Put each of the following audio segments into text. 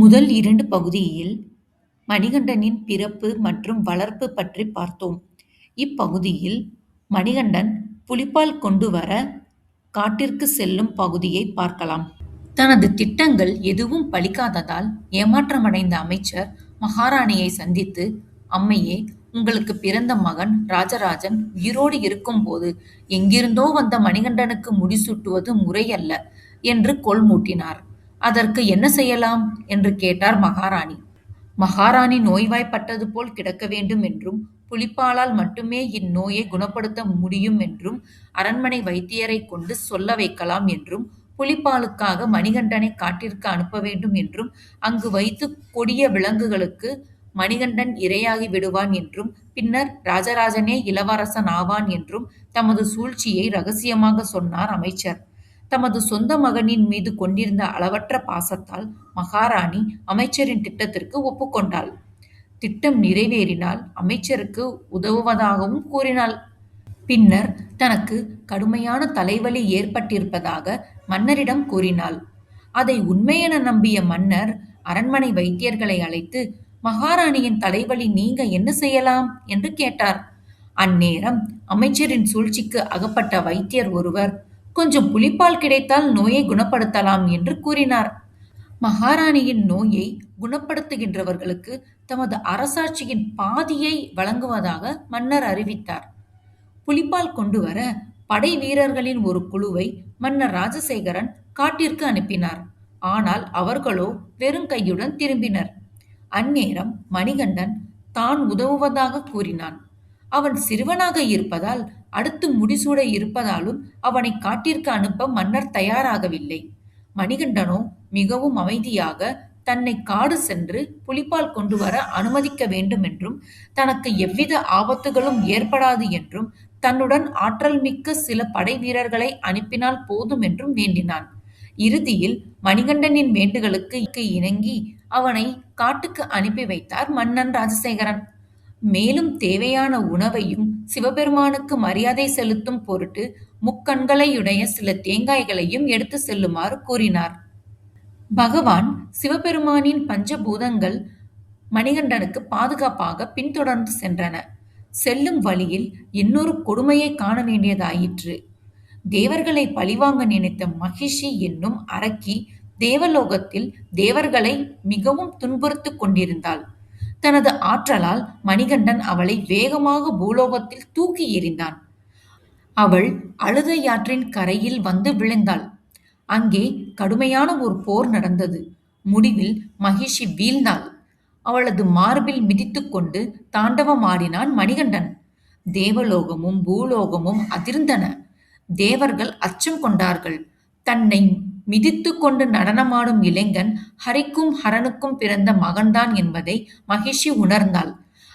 முதல் இரண்டு பகுதியில் மணிகண்டனின் பிறப்பு மற்றும் வளர்ப்பு பற்றி பார்த்தோம். இப்பகுதியில் மணிகண்டன் புலிப்பால் கொண்டு வர காட்டிற்கு செல்லும் பகுதியை பார்க்கலாம். தனது திட்டங்கள் எதுவும் பலிக்காததால் ஏமாற்றமடைந்த அமைச்சர் மகாராணியை சந்தித்து, அம்மையே, உங்களுக்கு பிறந்த மகன் ராஜராஜன் உயிரோடு இருக்கும்போது எங்கிருந்தோ வந்த மணிகண்டனுக்கு முடிசூட்டுவது முறையல்ல என்று கொள்மூட்டினார் அதற்கு என்ன செய்யலாம்? என்று கேட்டார் மகாராணி. மகாராணி நோய்வாய்ப்பட்டது போல் கிடக்க வேண்டும் என்றும், புலிப்பாலால் மட்டுமே இந்நோயை குணப்படுத்த முடியும் என்றும் அரண்மனை வைத்தியரைக் கொண்டு சொல்ல வைக்கலாம் என்றும், புலிப்பாலுக்காக மணிகண்டனை காட்டிற்கு அனுப்ப வேண்டும் என்றும், அங்கு வைத்து கொடிய விலங்குகளுக்கு மணிகண்டன் இரையாகி விடுவான் என்றும், பின்னர் ராஜராஜனே இளவரசன் ஆவான் என்றும் தமது சூழ்ச்சியை ரகசியமாக சொன்னார் அமைச்சர். தமது சொந்த மகனின் மீது கொண்டிருந்த அளவற்ற பாசத்தால் மகாராணி அமைச்சரின் திட்டத்திற்கு ஒப்புக்கொண்டாள். திட்டம் நிறைவேறினால் அமைச்சருக்கு உதவுவதாகவும் கூறினாள். பின்னர் தனக்கு கடுமையான தலைவலி ஏற்பட்டிருப்பதாக மன்னரிடம் கூறினாள். அதை உண்மையென நம்பிய மன்னர் அரண்மனை வைத்தியர்களை அழைத்து, மகாராணியின் தலைவலி நீங்க என்ன செய்யலாம்? என்று கேட்டார். அந்நேரம் அமைச்சரின் சூழ்ச்சிக்கு அகப்பட்ட வைத்தியர் ஒருவர், கொஞ்சம் புலிப்பால் கிடைத்தால் நோயை குணப்படுத்தலாம் என்று கூறினார். மகாராணியின் நோயை குணப்படுத்துகின்றவர்களுக்கு தமது அரசாட்சியின் பாதியை வழங்குவதாக மன்னர் அறிவித்தார். புலிப்பால் கொண்டு வர படை வீரர்களின் ஒரு குழுவை மன்னர் ராஜசேகரன் காட்டிற்கு அனுப்பினார். ஆனால் அவர்களோ வெறும் கையுடன் திரும்பினர். அந்நேரம் மணிகண்டன் தான் உதவுவதாக கூறினான். அவன் சிறுவனாக இருப்பதால், அடுத்து முடிசூட இருப்பதாலும் அவனை காட்டிற்கு அனுப்ப மன்னர் தயாராகவில்லை. மணிகண்டனோ மிகவும் அமைதியாக, தன்னை காடு சென்று புலிப்பால் கொண்டு வர அனுமதிக்க வேண்டுமென்றும், தனக்கு எவ்வித ஆபத்துகளும் ஏற்படாது என்றும், தன்னுடன் ஆற்றல் மிக்க சில படை வீரர்களை அனுப்பினால் போதுமென்றும் வேண்டினான். இறுதியில் மணிகண்டனின் வேண்டுகளுக்கு இணங்கி அவனை காட்டுக்கு அனுப்பி வைத்தார் மன்னன் ராஜசேகரன். மேலும் தேவையான உணவையும், சிவபெருமானுக்கு மரியாதை செலுத்தும் பொருட்டு முக்கண்களையுடைய சில தேங்காய்களையும் எடுத்துச் செல்லுமாறு கூறினார். பகவான் சிவபெருமானின் பஞ்ச பூதங்கள் மணிகண்டனுக்குப் பின்தொடர்ந்து சென்றன. செல்லும் வழியில் இன்னொரு கொடுமையைக் காண வேண்டியதாயிற்று. தேவர்களை பழிவாங்க நினைத்த மகிஷி என்னும் அரக்கி தேவலோகத்தில் தேவர்களை மிகவும் துன்புறுத்து கொண்டிருந்தாள். தனது ஆற்றலால் மணிகண்டன் அவளை வேகமாக பூலோகத்தில் தூக்கி எறிந்தான். அவள் அழுதையாற்றின் கரையில் வந்து விழுந்தாள். அங்கே கடுமையான ஒரு போர் நடந்தது. முடிவில் மகிஷி வீழ்ந்தாள். அவளது மார்பில் மிதித்து கொண்டு தாண்டவமாடினான் மணிகண்டன். தேவலோகமும் பூலோகமும் அதிர்ந்தன. தேவர்கள் அச்சம் கொண்டார்கள். தன்னை மிதித்து கொண்டு நடனமாடும் இளைஞன் ஹரிக்கும் ஹரனுக்கும் பிறந்த மகன்தான் என்பதை மகிஷி உணர்ந்தாள்.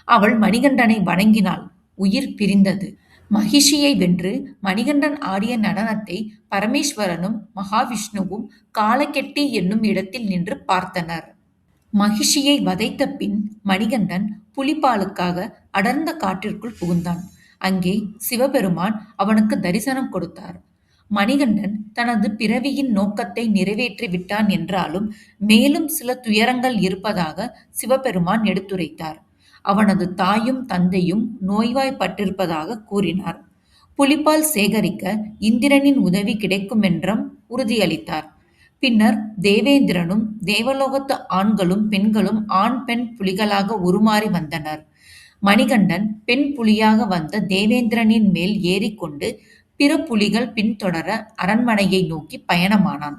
அவள் மணிகண்டனை வணங்கினாள். உயிர் பிரிந்தது. மகிஷியை வென்று மணிகண்டன் ஆடிய நடனத்தை பரமேஸ்வரனும் மகாவிஷ்ணுவும் காலக்கெட்டி என்னும் இடத்தில் நின்று பார்த்தனர். மகிஷியை வதைத்த பின் மணிகண்டன் புலிப்பாலுக்காக அடர்ந்த காட்டிற்குள் புகுந்தான். அங்கே சிவபெருமான் அவனுக்கு தரிசனம் கொடுத்தார். மணிகண்டன் தனது பிறவியின் நோக்கத்தை நிறைவேற்றி விட்டான் என்றாலும், மேலும் சில துயரங்கள் இருப்பதாக சிவபெருமான் எடுத்துரைத்தார். அவனது தாயும் தந்தையும் நோய்வாய்ப்பட்டிருப்பதாக கூறினார். புலிப்பால் சேகரிக்க இந்திரனின் உதவி கிடைக்கும் என்றும் உறுதியளித்தார். பின்னர் தேவேந்திரனும் தேவலோகத்து ஆண்களும் பெண்களும் ஆண் பெண் புலிகளாக உருமாறி வந்தனர். மணிகண்டன் பெண் புலியாக வந்த தேவேந்திரனின் மேல் ஏறிக்கொண்டு பிற புலிகள் பின்தொடர அரண்மனையை நோக்கிப் பயணமானான்.